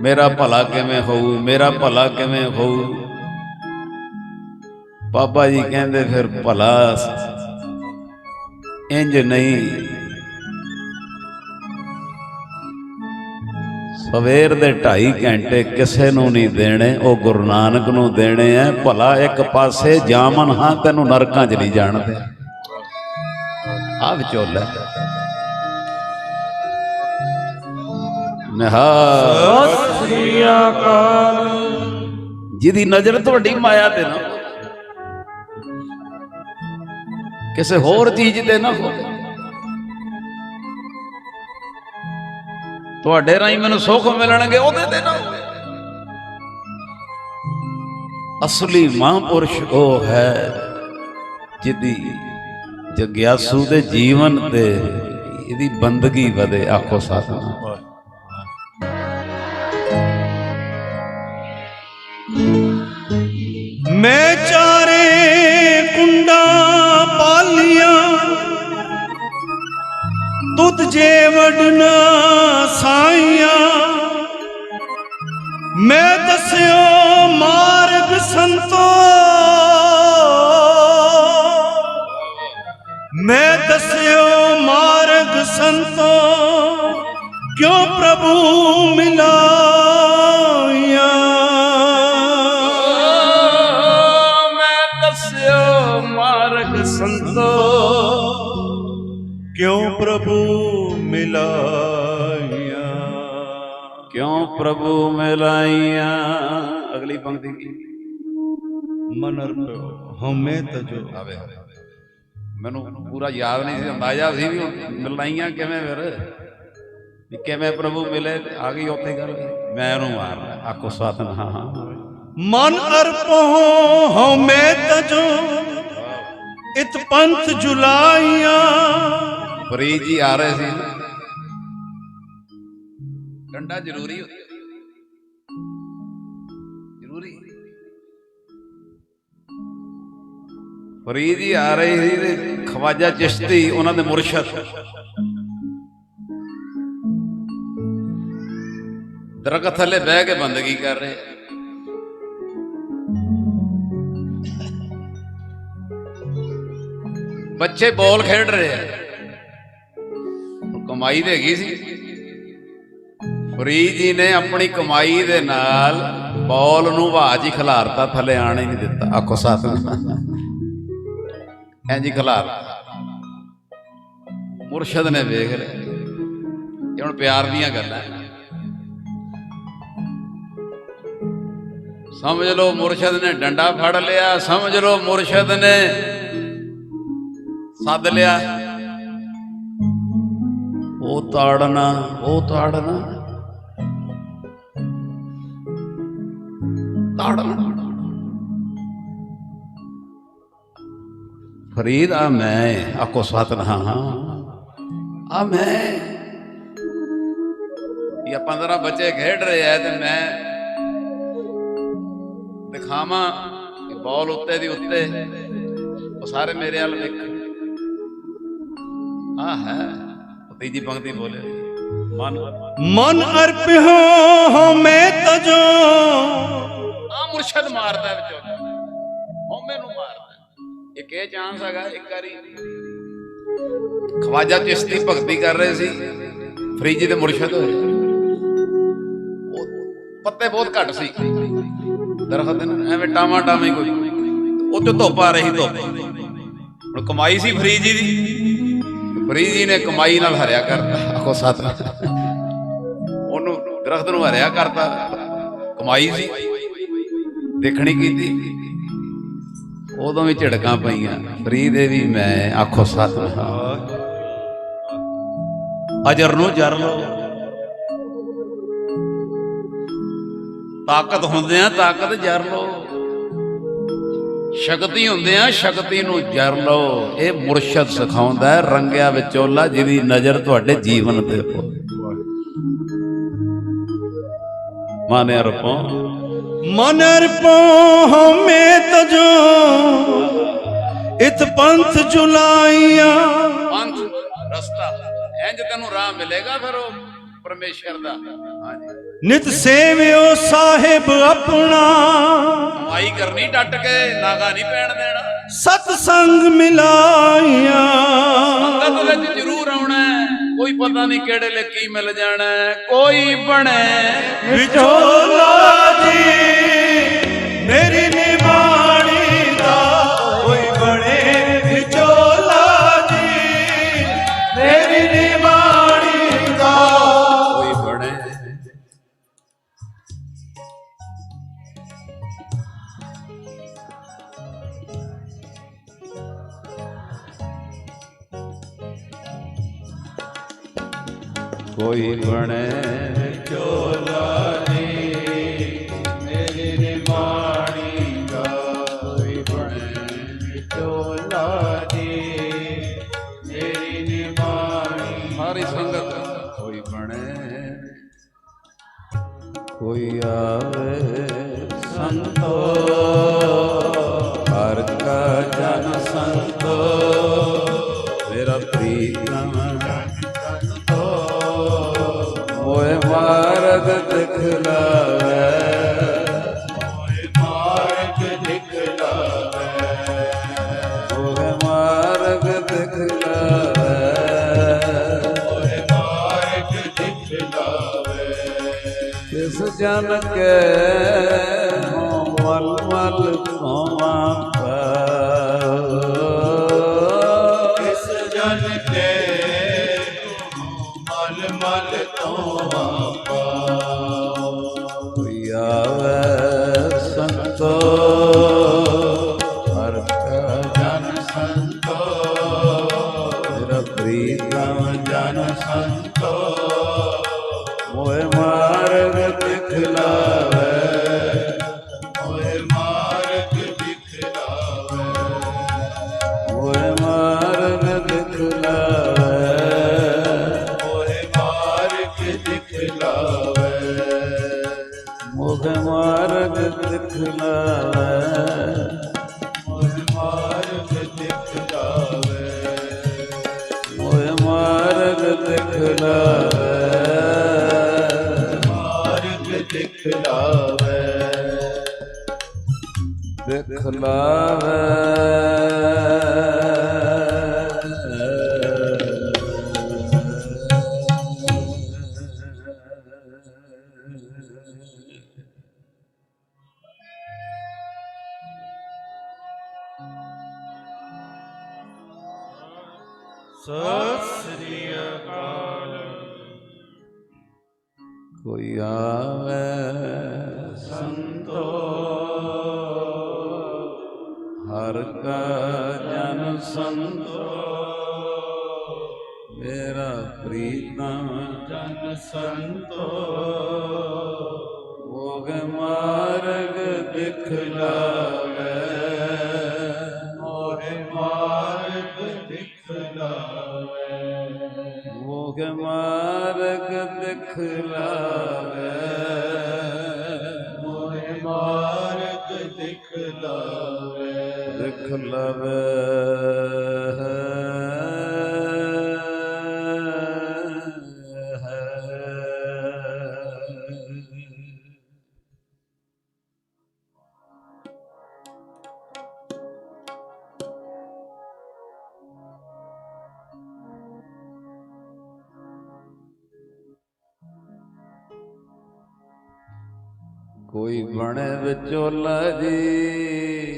ਮੇਰਾ ਭਲਾ ਕਿਵੇਂ ਹੋਊ, ਮੇਰਾ ਭਲਾ ਕਿਵੇਂ ਹੋਊ? ਬਾਬਾ ਜੀ ਕਹਿੰਦੇ ਫਿਰ ਭਲਾ ਇੰਜ ਨਹੀਂ। ਸਵੇਰ ਦੇ 2.5 ਘੰਟੇ ਕਿਸੇ ਨੂੰ ਨਹੀਂ ਦੇਣੇ, ਉਹ ਗੁਰੂ ਨਾਨਕ ਨੂੰ ਦੇਣੇ ਐ ਭਲਾ ਇੱਕ ਪਾਸੇ ਜਾਮਨ, ਹਾਂ ਤੈਨੂੰ ਨਰਕਾਂ 'ਚ ਨਹੀਂ ਜਾਣਦੇ। ਆ ਵਿਚੋਲਾ। ਨਿਹਾਲ। ਸਤਿ ਸ੍ਰੀ ਅਕਾਲ। ਜਿਹਦੀ ਨਜ਼ਰ ਤੁਹਾਡੀ ਮਾਇਆ ਤੇ ਨਾ। ਕਿਸੇ ਹੋਰ ਚੀਜ਼ ਤੇ ਨਾ ਹੋਵੇ ਤੁਹਾਡੇ ਰਾਹੀਂ ਮੈਨੂੰ ਸੁੱਖ ਮਿਲਣਗੇ ਉਹਦੇ ਤੇ ਨਾ ਅਸਲੀ ਮਹਾਂਪੁਰਸ਼ ਉਹ ਹੈ ਜਿਹਦੀ ਜਗਿਆਸੂ ਦੇ ਜੀਵਨ ਤੇ ਇਹਦੀ ਬੰਦਗੀ ਵਧੇ ਆਖੋ ਸਾਧਨਾ ਮੈਂ ਚਾਰੇ ਕੁੰਡਾ ਪਾਲੀਆਂ। ਦੁੱਧ ਜੇ ਵਡਨਾ ਸਾਈਆਂ। ਮੈਂ ਦੱਸਿਓ ਮਾਰਗ ਸੰਤੋ। ਮੈਂ ਦੱਸਿਓ ਮਾਰਗ ਸੰਤੋ। ਕਿਉਂ ਪ੍ਰਭੂ ਮਿਲਾ? ਕਿਉਂ ਪ੍ਰਭੂ ਮਿਲਾਇਆ ਕਿਉਂ ਪ੍ਰਭੂ ਮਿਲਾਈਆਂ? ਅਗਲੀ ਪੰਕਤੀ ਕੀ? ਮਨ ਅਰਪਿਓ ਹਮੇ ਤਜੋ ਆਵੇ। ਮੈਨੂੰ ਪੂਰਾ ਯਾਦ ਨਹੀਂ ਸੀ ਅੰਦਾਜ਼ਾ ਸੀ ਵੀ ਮਿਲਾਈਆਂ ਕਿਵੇਂ ਫਿਰ? ਵੀ ਕਿਵੇਂ ਪ੍ਰਭੂ ਮਿਲੇ? ਆ ਗਈ ਉੱਥੇ ਗੱਲ। ਮੈਂ ਉਹਨੂੰ ਮਾਰਨਾ ਆਖੋ ਸਾਥਨ ਹਾਂ ਹਾਂ ਮਨ ਅਰਪੋ ਹਮੇ ਤਜੋ ਇਤ ਪੰਥ ਜੁਲਾਈਆਂ। ਫਰੀਦ ਜੀ ਆ ਰਹੇ ਸੀ ਡੰਡਾ ਜ਼ਰੂਰੀ ਹੁੰਦਾ ਜ਼ਰੂਰੀ। ਫਰੀਦ ਜੀ ਆ ਰਹੇ ਸੀ ਤੇ ਖਵਾਜਾ ਚਿਸ਼ਤੀ, ਉਹਨਾਂ ਦੇ ਮੁਰਸ਼ਦ। ਦਰਗਤ ਥੱਲੇ ਬਹਿ ਕੇ ਬੰਦਗੀ ਕਰ ਰਹੇ। ਬੱਚੇ ਬੋਲ ਖੇਡ ਰਹੇ ਆ। ਕਮਾਈ ਤੇ ਹੈਗੀ ਸੀ। ਫਰੀਦ ਜੀ ਨੇ ਆਪਣੀ ਕਮਾਈ ਦੇ ਨਾਲ ਬੋਲ ਨੂੰ ਬਾਜ ਹੀ ਖਿਲਾਰਤਾ, ਥੱਲੇ ਆਣ ਹੀ ਨਹੀਂ ਦਿੱਤਾ। ਆਖੋ ਸਾਥ ਐਂ ਜੀ ਖਿਲਾਰ ਮੁਰਸ਼ਦ ਨੇ ਵੇਖ ਲਿਆ। ਇਹ ਹੁਣ ਪਿਆਰ ਦੀਆਂ ਗੱਲਾਂ। ਸਮਝ ਲਓ ਮੁਰਸ਼ਦ ਨੇ ਡੰਡਾ ਫੜ ਲਿਆ, ਸਮਝ ਲਓ ਮੁਰਸ਼ਦ ਨੇ ਸੱਦ ਲਿਆ। ਉਹ ਤਾੜਨਾ ਉਹ ਤਾੜਨਾ। ਤਾੜਨਾ। ਫਰੀਦ, ਆ ਮੈਂ ਆਕੋ ਸਤਨ ਹਾਂ ਹਾਂ। ਆ ਮੈਂ। ਇਹ 15 ਬੱਚੇ ਖੇਡ ਰਹੇ ਐ ਤੇ ਮੈਂ ਦਿਖਾਵਾਂ ਕਿ ਬਾਲ ਉੱਤੇ ਦੀ ਉੱਤੇ, ਉਹ ਸਾਰੇ ਮੇਰੇ ਵੱਲ ਵੇਖ ਆ ਹੈ। ਤੀਜੀ ਪੰਕਤੀ ਬੋਲੇ। ਮਨ ਮਨ ਅਰਪਿਓ ਹਮੇ ਤਜੋ ਆ ਮੁਰਸ਼ਦ ਮਾਰਦਾ ਵਿੱਚੋਂ ਹਉਮੈ ਨੂੰ ਮਾਰਦਾ। ਇੱਕ ਇਹ ਚਾਂਸ ਹੈਗਾ ਇੱਕ ਵਾਰੀ। ਖਵਾਜਾ ਚਿਸ਼ਤੀ ਭਗਤੀ ਕਰ ਰਹੇ ਸੀ। ਫਰੀਦ ਜੀ ਦੇ ਮੁਰਸ਼ਦ ਹੋਏ। ਉਹ ਪੱਤੇ ਬਹੁਤ ਘੱਟ ਸੀ। ਦਰਖਤ ਐਵੇਂ ਟਾਵਾਂ ਟਾਵੇਂ ਕੋਈ। ਉਹ ਤੇ ਧੁੱਪ ਆ ਰਹੀ ਧੁੱਪ। ਹੁਣ ਕਮਾਈ ਸੀ ਫਰੀਦ ਜੀ ਦੀ। ਫਰੀਦ ਜੀ ਨੇ ਕਮਾਈ ਨਾਲ ਹਰਿਆ ਕਰਤਾ। ਆਖੋ ਸਤ ਉਹਨੂੰ ਦਰਖਤ ਨੂੰ ਹਰਿਆ ਕਰਤਾ। ਕਮਾਈ ਸੀ। ਦੇਖਣੀ ਕੀਤੀ। ਉਦੋਂ ਵੀ ਝੜਕਾਂ ਪਈਆਂ। ਫਰੀਦ ਇਹ ਵੀ ਮੈਂ ਆਖੋ ਸਤਿਨਾਮ। ਅਜਰ ਨੂੰ ਜਰ ਲੋ ਤਾਕਤ ਹੁੰਦੇ ਆ ਤਾਕਤ ਜਰ ਲੋ ਸ਼ਕਤੀ ਹੁੰਦੇ ਆ ਸ਼ਕਤੀ ਨੂੰ ਜਰ ਲੋ ਇਹ ਮੁਰਸ਼ਦ ਸਿਖਾਉਂਦਾ ਹੈ ਰੰਗਿਆ ਵਿਚੋਲਾ ਜਿਹਦੀ ਨਜ਼ਰ ਤੁਹਾਡੇ ਜੀਵਨ ਤੇ ਪਵੇ ਮਾਨੇ ਅਰਪੋਂ। ਮਨ ਅਰਪੋ ਹਮੇ ਤਜੋ ਇਤ ਪੰਥ ਜੁਲਾਈਆਂ ਪੰਥ ਰਸਤਾ। ਇੰਜ ਤੈਨੂੰ ਰਾਹ ਮਿਲੇਗਾ ਫਿਰ ਉਹ ਪਰਮੇਸ਼ਰ ਦਾ। ਹਾਂਜੀ। ਨਿਤ ਸੇਵਿਓ ਸਾਹਿਬ ਆਪਣਾ। ਕਮਾਈ ਕਰਨੀ ਡਟ ਕੇ ਨਾਗਾ ਨਹੀਂ ਪੈਣ ਦੇਣਾ। ਸਤ ਸੰਗ ਮਿਲਾਈਆਂ ਸੰਗਤ ਵਿੱਚ ਜ਼ਰੂਰ ਆਉਣਾ। ਕੋਈ ਪਤਾ ਨਹੀਂ ਕਿਹੜੇ ਲਈ ਕੀ ਮਿਲ ਜਾਣਾ। ਕੋਈ ਬਣੇ। ਵਿਚੋਲਾ ਜੀ। ਕੋਈ ਬਣੇ। ਮਾਰਗ ਦਿਖਲਾਵੇ ਮੋਏ ਮਾਰਗ ਦਿਖਲਾਵੇ ਮੋਏ ਮਾਰਗ ਦਿਖਲਾਵੇ ਮੋਏ ਮਾਰਗ ਦਿਖਲਾਵੇ ਕਿਸ ਜਨ ਕੇ ਹੋ ਮਲ ਮਲ ਖੋਵਾਂ ਦਿਖਲਾਵੇ ਮਾਰਗ ਦਿਖਲਾਵੇ। ਦਿਖਲਾਵੇ। ਮੇਰਾ ਪ੍ਰੀਤਮ ਜਨ ਸੰਤੋ ਮੋਗ ਮਾਰਗ ਦਿਖਲਾਵੇ ਮੋਹਿ ਮਾਰਗ ਦਿਖਲਾਵੇ ਮੋਗ ਮਾਰਗ ਦਿਖਲਾਵੇ ਮੋਹਿ ਮਾਰਗ ਦਿਖਲਾਵੇ ਦਿਖਲਾਵੇ ਕੋਈ ਬਣੇ ਵਿਚੋਲਾ ਜੀ।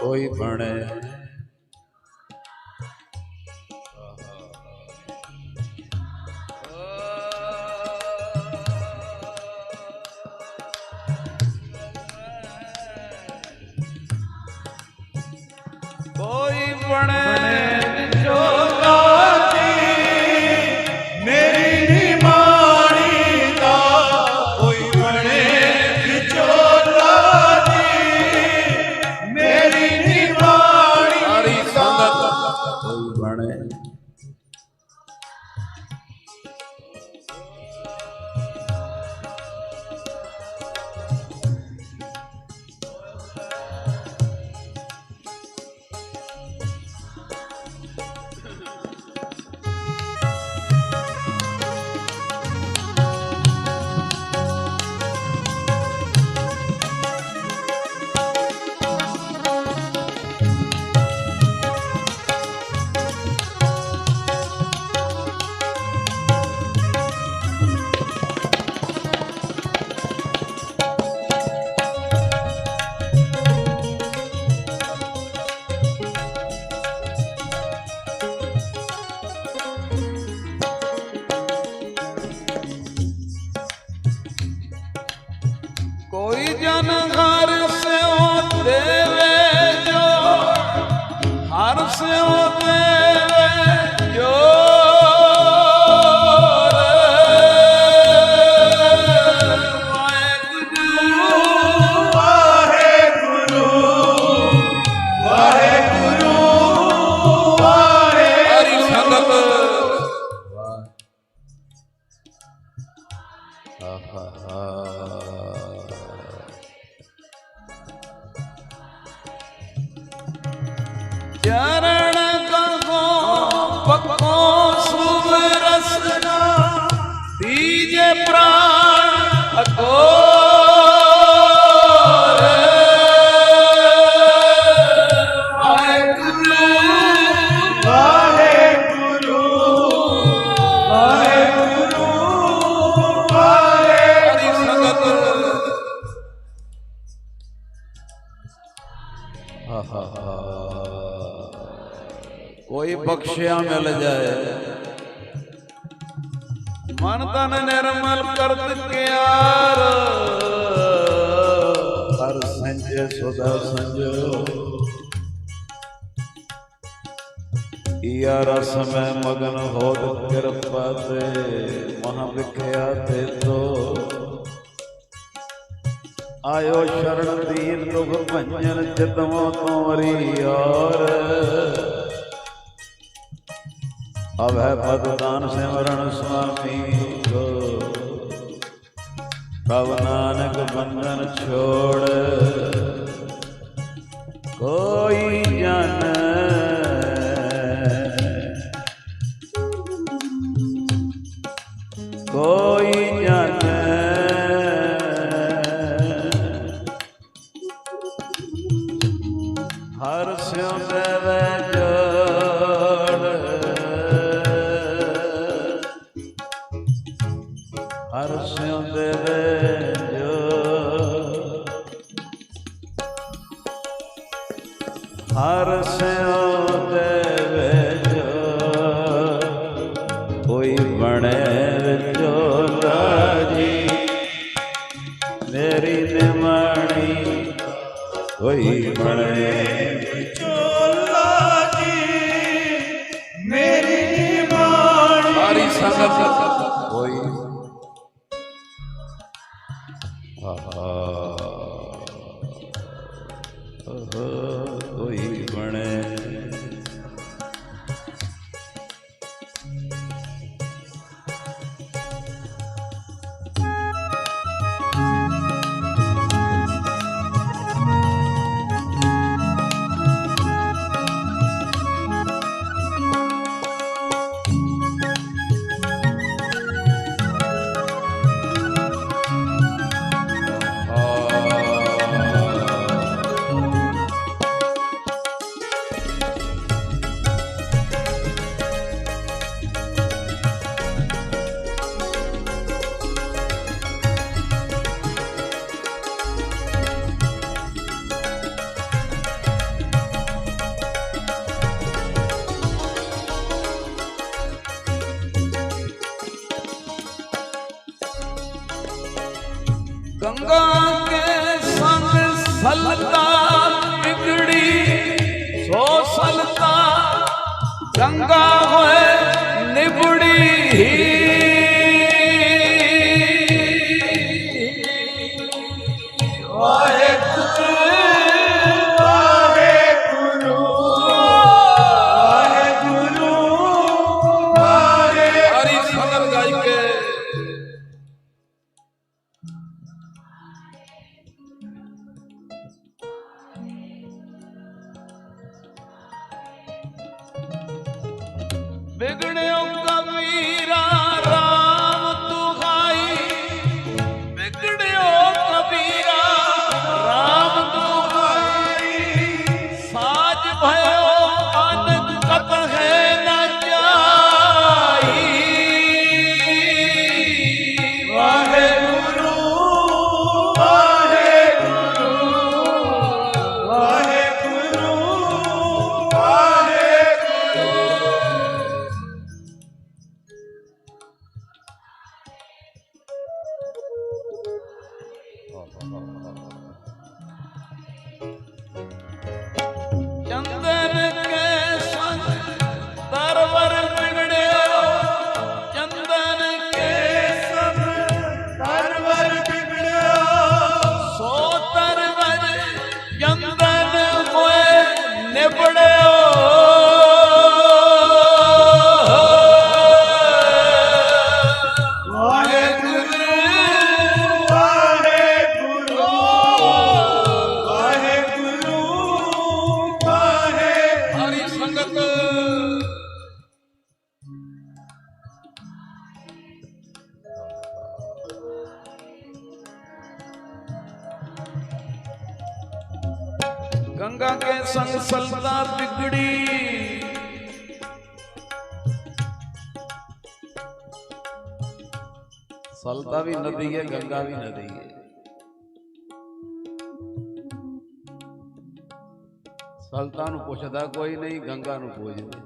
ਕੋਈ ਬਣੇ। ਕੋਈ ਬਖਸ਼ਿਆ ਮਿਲ ਜਾਏ ਮਨ ਤਨ ਨਿਰਮਲ ਕਰਤ ਕਿਆਰ ਹਰ ਸੰਜੇ ਸਦਾ ਸੰਜੋ ਈਆ ਰਸ ਮੈਂ ਮਗਨ ਹੋਤ ਕਿਰਪਾ ਤੇ ਮਹਾ ਵਿਖਿਆ ਤੇ ਤੋ ਆਇਓ ਸ਼ਰਨ ਦੀਨ ਦੁਖ ਭੰਜਨ ਚਿਤਵੋ ਤੋਰੀ ਔਰ ਅਵੈ ਪਦ ਸਿਮਰਨ ਸੁਆਮੀ ਕੋ। ਕਵ ਨਾਨਕ ਬੰਧਨ ਛੋੜ। ਕੋਈ ਜਨ সাল্লাল্লাহু ਵਿਗੜਿਓ ਕਬੀਰਾ ਸਲਦਾ ਵੀ ਨਦੀ ਹੈ, ਗੰਗਾ ਵੀ ਨਦੀ ਹੈ। ਸਲਤਾ ਨੂੰ ਪੁੱਛਦਾ ਕੋਈ ਨਹੀਂ, ਗੰਗਾ ਨੂੰ ਪੁੱਛਦੇ।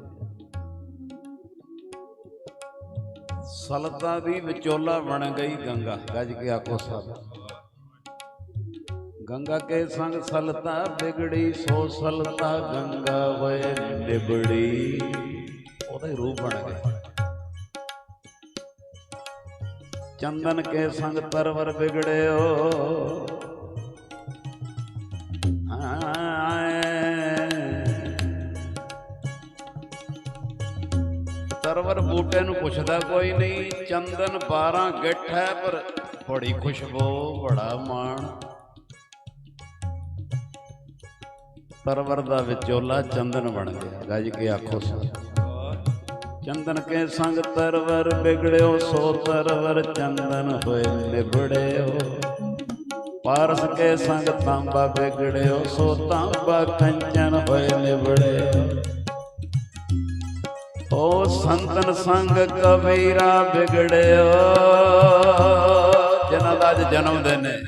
ਸਲਤਾ ਦੀ ਵਿਚੋਲਾ ਬਣ ਗਈ ਗੰਗਾ, ਗੱਜ ਕੇ ਆਖੋ ਸਭ ਗੰਗਾ ਕੇ ਸੰਗ ਸਲਤਾ ਬਿਗੜੀ ਸੋ ਸਲਤਾ ਗੰਗਾ ਹੋਏ ਨਿਬੜੀ। ਉਹਦਾ ਹੀ ਰੂਪ ਬਣ ਗਿਆ। ਚੰਦਨ ਕੇ ਸੰਗ ਤਰਵਰ ਬਿਗੜਿਓ ਤਰਵਰ ਬੂਟੇ ਨੂੰ ਪੁੱਛਦਾ ਕੋਈ ਨਹੀਂ, ਚੰਦਨ 12 ਗਿੱਠ ਹੈ, ਪਰ ਬੜੀ ਖੁਸ਼ਬੂ, ਬੜਾ ਮਾਣ। ਤਰਵਰ ਦਾ ਵਿਚੋਲਾ ਚੰਦਨ ਬਣ ਗਿਆ। ਗੱਜ ਕੇ ਆਖੋ ਸੋ ਚੰਦਨ ਕੇ ਸੰਗ ਤਰਵਰ ਬਿਗੜਿਓ ਸੋ ਤਰਵਰ ਚੰਦਨ ਹੋਏ ਨਿਬੜਿਓ। ਪਾਰਸ ਕੇ ਸੰਗ ਤਾਂਬਾ ਬਿਗੜਿਓ ਸੋ ਤਾਂਬਾ ਕੰਚਨ ਹੋਏ ਨਿਬੜਿਓ। ਓ ਸੰਤਨ ਸੰਗ ਕਬੀਰਾ ਬਿਗੜਿਓ ਜਿਨ੍ਹਾਂ ਦਾ ਅੱਜ ਜਨਮ ਦਿਨ ਹੈ।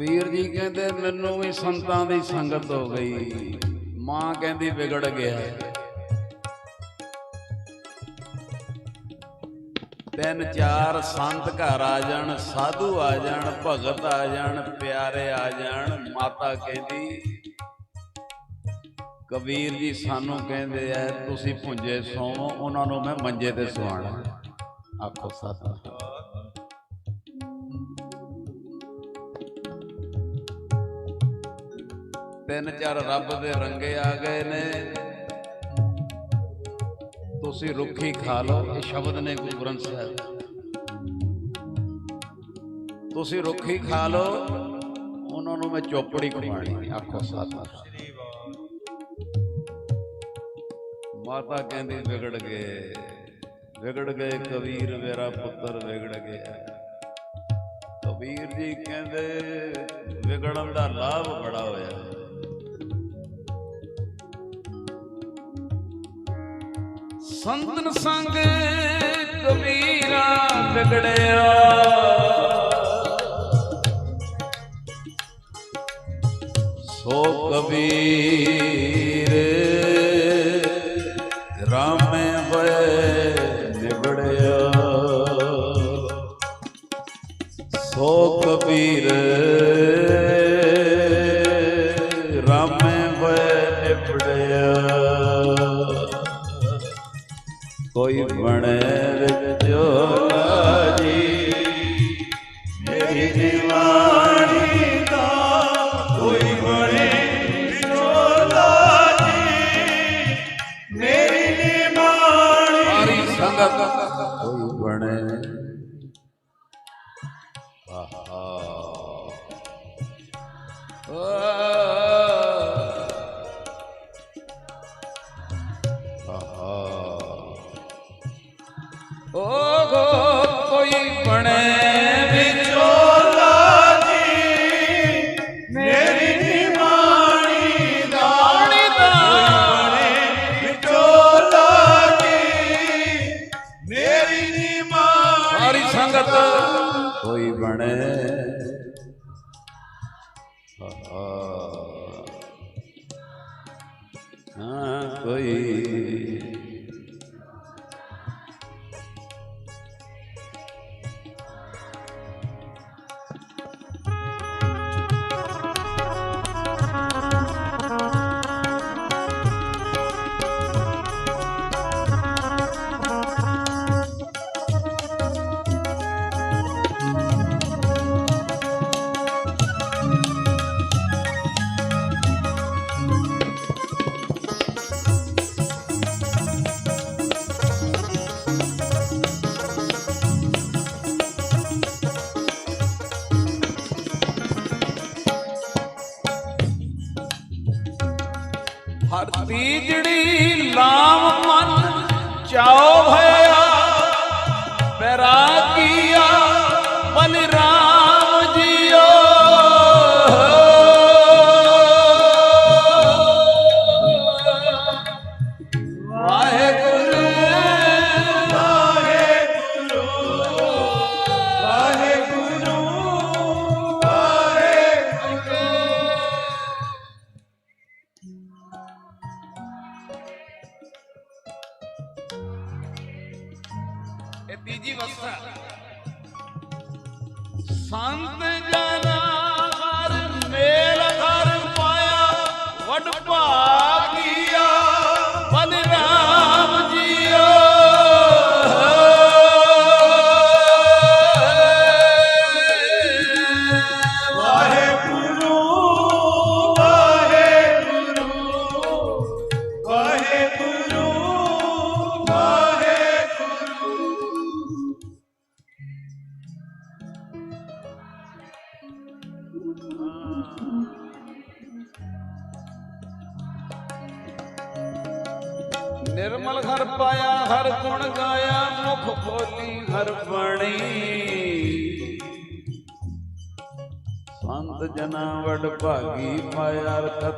ਕਬੀਰ ਜੀ ਕਹਿੰਦੇ, ਮੈਨੂੰ ਵੀ ਸੰਤਾਂ ਦੀ ਸੰਗਤ ਹੋ ਗਈ। ਮਾਂ ਕਹਿੰਦੀ, ਵਿਗੜ ਗਿਆ। ਤਿੰਨ ਚਾਰ ਸੰਤ ਘਰ ਆ ਜਾਣ, ਸਾਧੂ ਆ ਜਾਣ, ਭਗਤ ਆ ਜਾਣ, ਪਿਆਰੇ ਆ ਜਾਣ, ਮਾਤਾ ਕਹਿੰਦੀ, ਕਬੀਰ ਜੀ ਸਾਨੂੰ ਕਹਿੰਦੇ ਐ ਤੁਸੀਂ ਭੁੰਜੇ ਸੌਵੋ, ਉਹਨਾਂ ਨੂੰ ਮੈਂ ਮੰਜੇ ਤੇ ਸੁਆਣਾ ਆਖੋ ਸਤਿ ਤਿੰਨ ਚਾਰ ਰੱਬ ਦੇ ਰੰਗੇ ਆ ਗਏ ਨੇ। ਤੁਸੀਂ ਰੁੱਖੀ ਖਾ ਲਓ, ਇਹ ਸ਼ਬਦ ਨੇ ਗੁਰੂ ਗ੍ਰੰਥ ਸਾਹਿਬ। ਤੁਸੀਂ ਰੁੱਖੀ ਖਾ ਲਓ, ਉਹਨਾਂ ਨੂੰ ਮੈਂ ਚੋਪੜੀ ਖਵਾਣੀ ਆਖੋ ਸਾਥ ਮਾਤਾ ਕਹਿੰਦੀ, ਵਿਗੜ ਗਏ। ਵਿਗੜ ਗਏ, ਕਬੀਰ ਮੇਰਾ ਪੁੱਤਰ ਵਿਗੜ ਗਿਆ। ਕਬੀਰ ਜੀ ਕਹਿੰਦੇ, ਵਿਗੜਨ ਦਾ ਲਾਭ ਬੜਾ ਹੋਇਆ। ਸੰਤਨ ਸੰਗ ਕਬੀਰਾ ਵਿਗੜਿਆ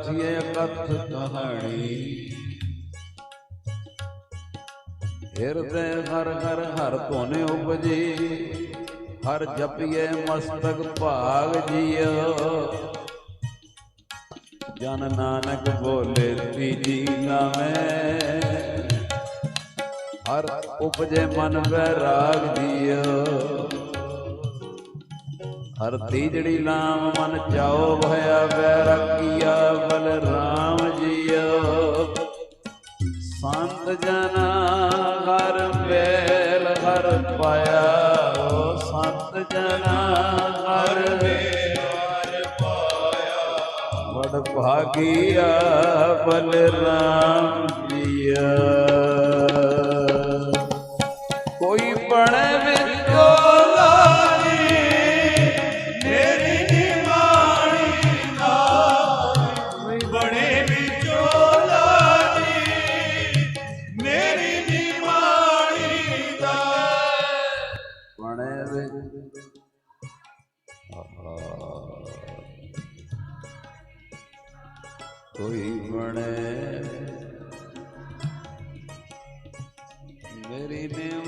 ਸਾਥੀਏ ਕਥ ਕਹਾਣੀ। ਹਿਰਦੇ ਹਰ ਹਰ ਹਰ ਧੋਨੇ ਉਪਜੇ, ਹਰ ਜਪੀਏ ਮਸਤਕ ਭਾਗ ਜੀਓ। ਜਨ ਨਾਨਕ ਬੋਲੇ ਤੀ ਜੀ ਨਾ ਮੈਂ ਹਰ ਉਪਜੇ ਮਨ ਵੈ ਰਾਗ ਹਰਤੀ ਜਿਹੜੀ ਨਾਮ ਮਨ ਚਾਉ ਭਇਆ ਵੈਰਾਗੀਆ ਬਲਰਾਮ ਜੀਓ। ਸੰਤ ਜਨਾ ਘਰ ਵੇਲ ਹਰ ਪਾਇਆ ਸੰਤ ਜਨਾ ਘਰ ਵੇਲ ਘਰ ਪਾਇਆ। ਵਡ ਭਾਗੀਆ ਬਲਰਾਮ ਜੀਓ। Mary. કોઈ ભણે ગરીબે